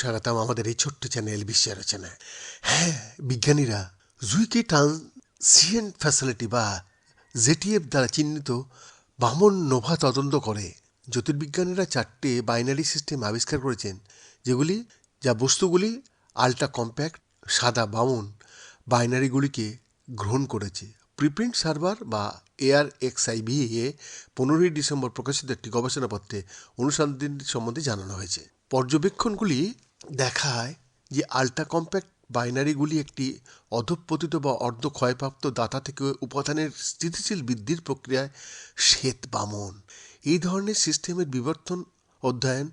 স্বাগতম আমাদের এই ছোট্ট চ্যানেল বিশ্ব আলোচনায় হ্যাঁ বিজ্ঞানীরা জুইকে ট্রান্সিয়েন্ট ফ্যাসিলিটি বা জেটিএফ দ্বারা চিহ্নিত বামন নোভা তদন্ত করে। জ্যোতির্বিজ্ঞানীরা চারটে বাইনারি সিস্টেম আবিষ্কার করেছেন, যেগুলি, যা বস্তুগুলি আল্ট্রা কম্প্যাক্ট সাদা বামন বাইনারিগুলিকে গ্রহণ করেছে। প্রিপ্রিন্ট সার্ভার বা এআর এক্সআইভি এ পনেরোই ডিসেম্বর প্রকাশিত একটি গবেষণাপত্রে অনুসন্ধানটি সম্বন্ধে জানানো হয়েছে। পর্যবেক্ষণগুলি দেখায় যে আল্ট্রা কম্প্যাক্ট বাইনারিগুলি একটি অধঃপতিত বা অর্ধ ক্ষয়প্রাপ্ত দাতা থেকে উপাদানের স্থিতিশীল বৃদ্ধির প্রক্রিয়ায় শ্বেত বামন। এই ধরনের সিস্টেমের বিবর্তন অধ্যয়ন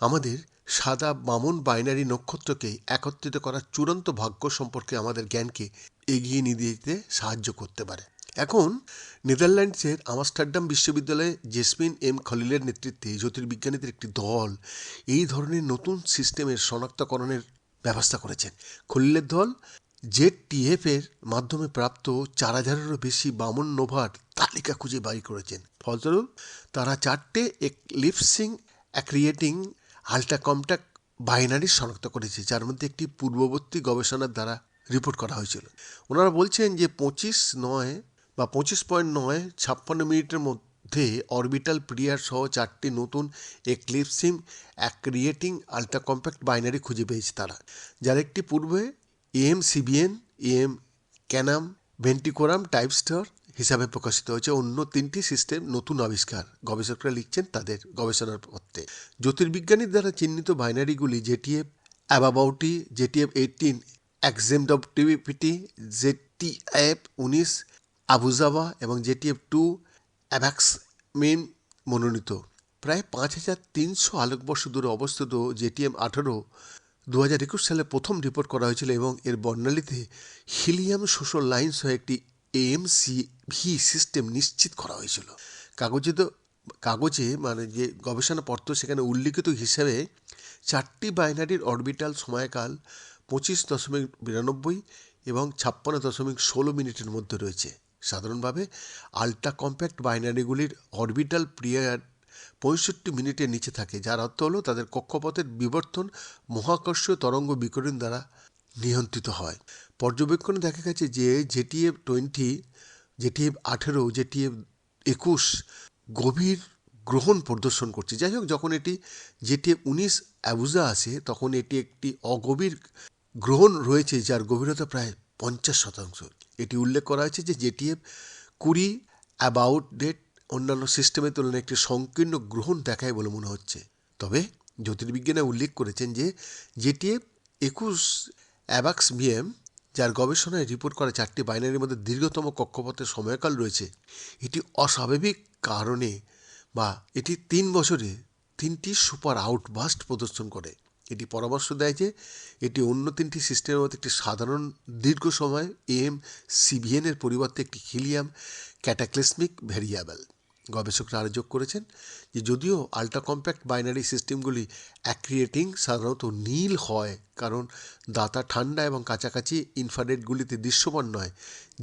আমাদের সাদা বামন বাইনারি নক্ষত্রকে একত্রিত করার চূড়ান্ত ভাগ্য সম্পর্কে আমাদের জ্ঞানকে এগিয়ে নিয়ে যেতে সাহায্য করতে পারে। এখন, নেদারল্যান্ডসের আমস্টারডাম বিশ্ববিদ্যালয়ে জেসমিন এম খলিলের নেতৃত্বে জ্যোতির্বিজ্ঞানীদের একটি দল এই ধরনের নতুন সিস্টেমের শনাক্তকরণের ব্যবস্থা করেছেন। খলিলের দল জেড টিএফ এর মাধ্যমে প্রাপ্ত চার হাজারেরও বেশি বামন নোভার তালিকা খুঁজে বাই করেছেন। ফলস্বরূপ, তারা চারটে এক eclipsing accreting ultra compact binary শনাক্ত করেছে, যার মধ্যে একটি পূর্ববর্তী গবেষণার দ্বারা রিপোর্ট করা হয়েছিল। ওনারা বলছেন যে পঁচিশ নয় বা পঁচিশ পয়েন্ট নয় ছাপ্পান্ন মিনিটের মধ্যে অরবিটাল প্রিয়ার সহ চারটি নতুন eclipsing accreting ultra compact binary খুঁজে পেয়েছে তারা, যার একটি পূর্বে এম সিবিএন এম ক্যানাম, ভেন্টিকোরাম, টাইপস্টার হিসাবে প্রকাশিত হয়েছে অন্য তিনটি সিস্টেম নতুন আবিষ্কার। গবেষকরা লিখছেন তাদের গবেষণার পত্রে জ্যোতির্বিজ্ঞানীর দ্বারা চিহ্নিত বাইনারিগুলি জেটিএফ অ্যাবাবাউটি জেটিএফ এইটিন এক্সেমডপটিভিটি জেটিএফ উনিশ, আবুজাবা এবং জেটিএফ টু অ্যাভাক্সমিন মনোনীত। প্রায় পাঁচ হাজার তিনশো আলোকবর্ষ দূরে অবস্থিত জেটিএম আঠারো দু হাজার একুশ সালে প্রথম রিপোর্ট করা হয়েছিল এবং এর বর্ণালীতে হিলিয়াম শোষণ লাইন সহ একটি এএমসি ভি সিস্টেম নিশ্চিত করা হয়েছিল। কাগজে তো, কাগজে মানে যে গবেষণাপত্র সেখানে উল্লিখিত হিসেবে চারটি বাইনারির অরবিটাল সময়কাল পঁচিশ দশমিক বিরানব্বই এবং ছাপ্পান্ন দশমিক ষোলো মিনিটের মধ্যে রয়েছে। সাধারণভাবে আল্ট্রা কম্প্যাক্ট বাইনারিগুলির অরবিটাল পিরিয়ড পঁয়ষট্টি মিনিটের নিচে থাকে, যার অর্থ হলো তাদের কক্ষপথের বিবর্তন, মহাকর্ষীয় তরঙ্গ বিকরণ দ্বারা নিয়ন্ত্রিত হয়। পর্যবেক্ষণে দেখা গেছে যে জেটিএফ টোয়েন্টি, জেটিএফ আঠেরো, জেটিএফ একুশ গভীর গ্রহণ প্রদর্শন করছে। যাই হোক, যখন এটি জেটিএফ উনিশ অ্যাবুজা আসে তখন এটি একটি অগভীর গ্রহণ রয়েছে, যার গভীরতা প্রায় পঞ্চাশ শতাংশ। এটি উল্লেখ করা হয়েছে যে জেটিএফ কুড়ি অ্যাবাউট ডেট অন্যান্য সিস্টেমের তুলনায় একটি সংকীর্ণ গ্রহণ দেখায় বলে মনে হচ্ছে। তবে জ্যোতির্বিজ্ঞানে উল্লেখ করেছেন যে জেটিএফ একুশ অ্যাবাক্স বিএম, যার গবেষণায় রিপোর্ট করা চারটি বাইনারির মধ্যে দীর্ঘতম কক্ষপথের সময়কাল রয়েছে, এটি অস্বাভাবিক কারণে বা এটি তিন বছরে তিনটি সুপার আউটবাস্ট প্রদর্শন করে। এটি পরামর্শ দেয় যে এটি অন্য তিনটি সিস্টেমের মধ্যে একটি সাধারণ দীর্ঘ সময় এম সিভিএনের পরিবর্তে একটি হিলিয়াম ক্যাটাক্লিসমিক ভ্যারিয়েবল গবেষকরা আরও যোগ করেছেন যে যদিও আল্ট্রা কম্প্যাক্ট বাইনারি সিস্টেমগুলি অ্যাক্রিয়েটিং সাধারণত নীল হয়, কারণ দাতা ঠান্ডা এবং কাছাকাছি ইনফ্রারেডগুলিতে দৃশ্যমান নয়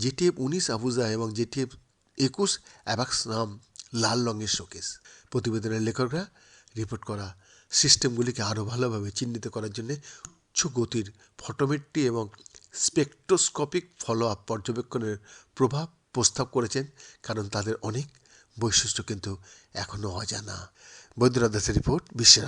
জেটিএফ উনিশ আবুজা এবং জেটিএফ একুশ অ্যাবাক্স নাম লাল রঙের শোকেস প্রতিবেদনের লেখকরা রিপোর্ট করা সিস্টেমগুলিকে আরও ভালোভাবে চিহ্নিত করার জন্য উচ্চ গতির ফটোমেট্রি এবং স্পেকট্রোস্কোপিক ফলো আপ পর্যবেক্ষণের প্রভাব প্রস্তাব করেছেন, কারণ তাদের অনেক বৈশিষ্ট্য কিন্তু এখনও অজানা। বৈদ্যনাথ দাসের রিপোর্ট বিশ্বের